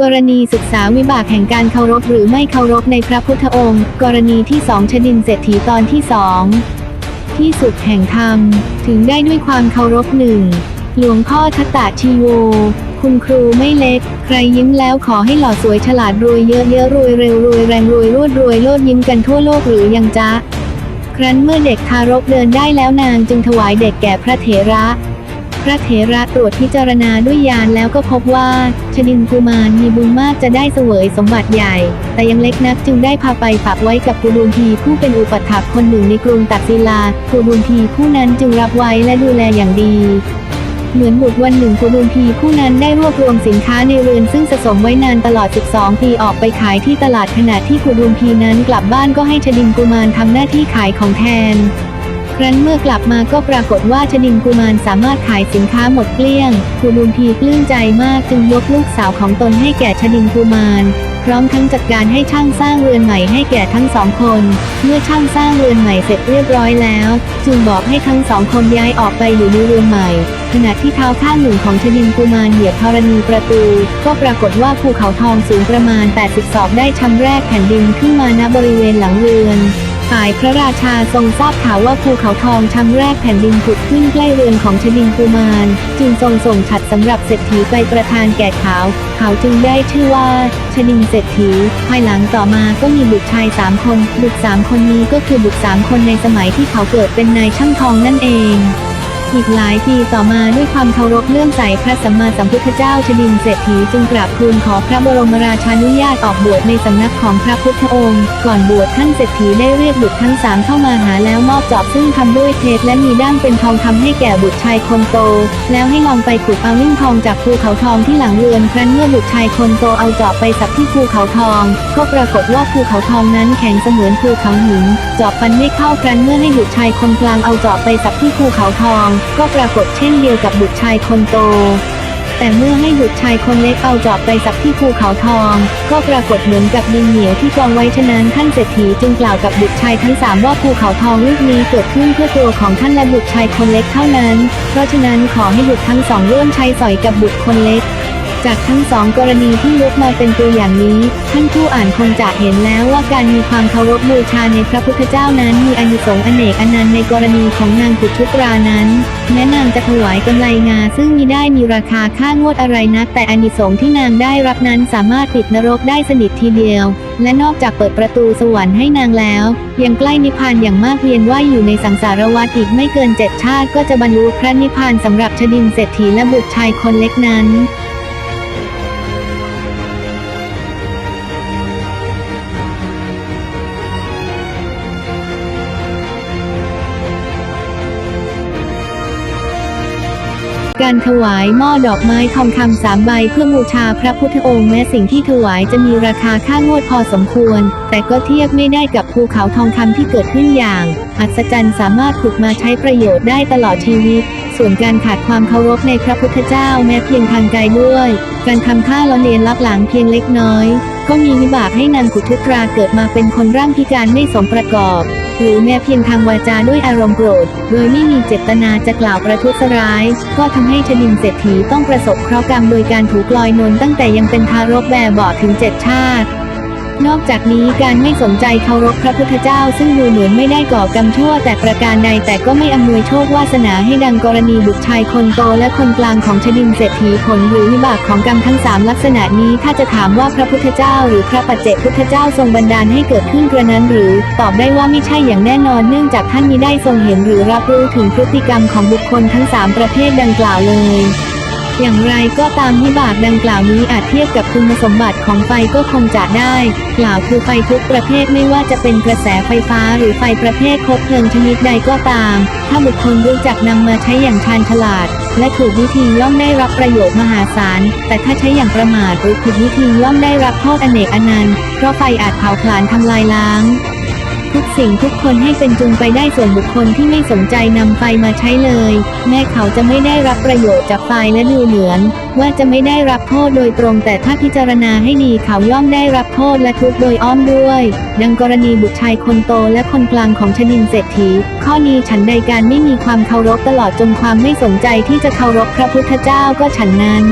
กรณีศึกษาวิบากแห่งการเคารพหรือไม่เคารพในพระพุทธองค์ กรณีที่สองชดินเศรษฐีตอนที่สองที่สุดแห่งธรรม ถึงได้ด้วยความเคารพหนึ่งหลวงพ่อทัตตะชีโว คุณครูไม่เล็ก ใครยิ้มแล้วขอให้หล่อสวยฉลาดรวยเยอะเยอะรวยเร็วรวยแรงรวยรวดรวยโลดยิ้มกันทั่วโลกหรือยังจ๊ะ ครั้นเมื่อเด็กทารกเดินได้แล้วนางจึงถวายเด็กแก่พระเถระ พระเถระตรวจพิจารณาด้วยญาณแล้วก็พบว่า ชนินกุมารมีบุญมากจะได้เสวยสมบัติใหญ่ แต่ยังเล็กนักจึงได้พาไปฝากไว้กับกุลุมพีผู้เป็นอุปถัมภ์คนหนึ่งในกรุงตักศิลากุลุมพีผู้นั้นจึงรับไว้และดูแลอย่างดีเหมือนบุตรวันหนึ่งกุลุมพีผู้นั้นได้รวบรวมสินค้าในเรือนซึ่งสะสมไว้นานตลอด 12 ปีออกไปขายที่ตลาดขณะที่กุลุมพีนั้นกลับบ้านก็ให้ชดินกุมารทำหน้าที่ขายของแทน ครั้นเมื่อกลับมาก็ปรากฏว่าชดินกุมารสามารถขายสินค้าหมดเกลี้ยงกุลุมพีปลื้มใจมากจึงยกลูกสาวของตนให้แก่ชดินกุมาร พร้อมทั้งจัดการให้ช่างสร้างเรือนใหม่ให้แก่ทั้งสองคน เมื่อช่างสร้างเรือนใหม่เสร็จเรียบร้อยแล้ว จึงบอกให้ทั้งสองคนย้ายออกไปอยู่ในเรือนใหม่ ขณะที่เท้าข้างหนึ่งของชดินกุมารเหยียบธรณีประตู ก็ปรากฏว่าภูเขาทองสูงประมาณ 80ศอกได้ชำแรกแผ่นดินขึ้นมาณบริเวณหลังเรือน ฝ่ายพระราชาทรงทราบข่าวว่าภูเขาทองชั้นแรกแผ่นดินผุดขึ้นใกล้เรือนของชดินกุมาร จึงทรงส่งฉัดสำหรับเศรษฐีไปประทานแก่เขาเขาจึงได้ชื่อว่าชดินเศรษฐี ภายหลังต่อมาก็มีบุตรชายสามคน บุตรสามคนนี้ก็คือบุตรสามคนในสมัยที่เขาเกิดเป็นนายช่างทองนั่นเอง อีกหลายปีต่อมาด้วยความเคารพเลื่อมใสพระสัมมาสัมพุทธเจ้าชดินเศรษฐีจึงกราบทูลขอพระบรมราชานุญาตออกบวชในสำนักของพระพุทธองค์ ก่อนบวชท่านเศรษฐีได้เรียกบุตรทั้งสามเข้ามาหาแล้วมอบจอบซึ่งทำด้วยเพชรและมีด้ามเป็นทองคำให้แก่บุตรชายคนโต แล้วให้ลองไปขุดเอาลิ่งทองจากภูเขาทองที่หลังเรือนครั้นเมื่อบุตรชายคนโตเอาจอบไปสับที่ภูเขาทอง ก็ปรากฏว่าภูเขาทองนั้นแข็งเสมือนภูเขาหินจอบฟันไม่เข้าครั้นเมื่อให้บุตรชายคนกลางเอาจอบไปสับที่ภูเขาทองก็ปรากฏเช่นเดียวกับบุตรชายคนโต แต่เมื่อให้บุตรชายคนเล็กเอาจอบไปสับที่ภูเขาทอง ก็ปรากฏเหมือนกับดินเหนียวที่กองไว้ฉะนั้นท่านเศรษฐีจึงกล่าวกับบุตรชายทั้งสามว่าภูเขาทองลูกนี้เกิดขึ้นเพื่อตัวของท่านและบุตรชายคนเล็กเท่านั้น เพราะฉะนั้นขอให้บุตรทั้งสองร่วมใช้สอยกับบุตรคนเล็ก จากทั้งสองกรณีที่ยกมาเป็นตัวอย่างนี้ ท่านผู้อ่านคงจะเห็นแล้วว่าการมีความเคารพบูชาในพระพุทธเจ้านั้นมีอานิสงส์อเนกอนันต์ในกรณีของนางกุชุตรานั้น แม้นางจะถวายกำไรงาซึ่งมิได้มีราคาค่างวดอะไรนัก แต่อานิสงส์ที่นางได้รับนั้นสามารถปิดนรกได้สนิททีเดียว และนอกจากเปิดประตูสวรรค์ให้นางแล้ว ยังใกล้นิพพานอย่างมากเวียนว่าอยู่ในสังสารวัฏอีกไม่เกินเจ็ดชาติก็จะบรรลุพระนิพพานสำหรับชดินเศรษฐีและบุตรชายคนเล็กนั้น การถวายหม้อดอกไม้ทองคำสามใบเพื่อบูชาพระพุทธองค์แม้สิ่งที่ถวายจะมีราคาค่างวดพอสมควร แต่ก็เทียบไม่ได้กับภูเขาทองคำที่เกิดขึ้นอย่าง อัศจรรย์สามารถขุดมาใช้ประโยชน์ได้ตลอดชีวิต ส่วนการขาดความเคารพในพระพุทธเจ้าแม้เพียงทางกายด้วย การทำท่าล้อเลียนลับหลังเพียงเล็กน้อย ก็มีวิบากให้นางกุทุตราเกิดมาเป็นคนร่างพิการไม่สมประกอบ หรือแม้เพียงทางวาจาด้วยอารมณ์โกรธ โดยไม่มีเจตนาจะกล่าวประทุษร้าย ก็ทำให้ชนินเศรษฐีต้องประสบเคราะห์กรรมโดยการถูกลอยนวลตั้งแต่ยังเป็นทารกแบบเบาะถึงเจ็ดชาติ นอกจากนี้การไม่สนใจเคารพพระพุทธเจ้า ซึ่งดูเหมือนไม่ได้ก่อกรรมชั่วแต่ประการใดแต่ก็ไม่อำนวยโชควาสนาให้ดังกรณีบุตรชายคนโตและคนกลางของชดินเศรษฐีผลหรือวิบากของกรรมทั้งสามลักษณะนี้ถ้าจะถามว่าพระพุทธเจ้า หรือพระปัจเจกพุทธเจ้าทรงบันดาลให้เกิดขึ้นกระนั้นหรือ ตอบได้ว่าไม่ใช่อย่างแน่นอนเนื่องจากท่านมิได้ทรงเห็นหรือรับรู้ถึงพฤติกรรมของบุคคลทั้งสามประเภทดังกล่าวเลย อย่างไรก็ตามวิบากดังกล่าวนี้อาจเทียบกับคุณสมบัติของไฟก็คงจะได้ กล่าวคือไฟทุกประเภทไม่ว่าจะเป็นกระแสไฟฟ้าหรือไฟประเภทคบเพลิงชนิดใดก็ตาม ถ้าบุคคลรู้จักนำมาใช้อย่างชาญฉลาด และถูกวิธีย่อมได้รับประโยชน์มหาศาล แต่ถ้าใช้อย่างประมาทหรือผิดวิธีย่อมได้รับโทษอเนกอนันต์เพราะไฟอาจเผาผลาญทำลายล้าง ทุกสิ่งทุกคนให้เป็นจุนไปได้ส่วนบุคคลที่ไม่สนใจนำไฟมาใช้เลย แม้เขาจะไม่ได้รับประโยชน์จากไฟและดูเหมือน ว่าจะไม่ได้รับโทษโดยตรง แต่ถ้าพิจารณาให้ดีเขาย่อมได้รับโทษและทุกโดยอ้อมด้วย ดังกรณีบุตรชายคนโตและคนกลางของชนินเศรษฐี ข้อนี้ฉันใดการไม่มีความเคารพตลอดจนความไม่สนใจที่จะเคารพพระพุทธเจ้าก็ฉันนั้น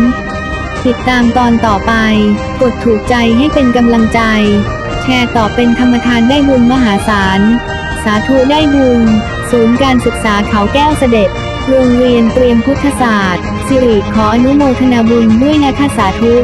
ติดตามตอนต่อไป กดถูกใจให้เป็นกำลังใจ แชร์ต่อเป็นธรรมทานได้บุญมหาศาล สาธุได้บุญ ศูนย์การศึกษาเขาแก้วเสด็จ โรงเรียนเตรียมพุทธศาสตร์ สิริขออนุโมทนาบุญด้วยนะคะสาธุ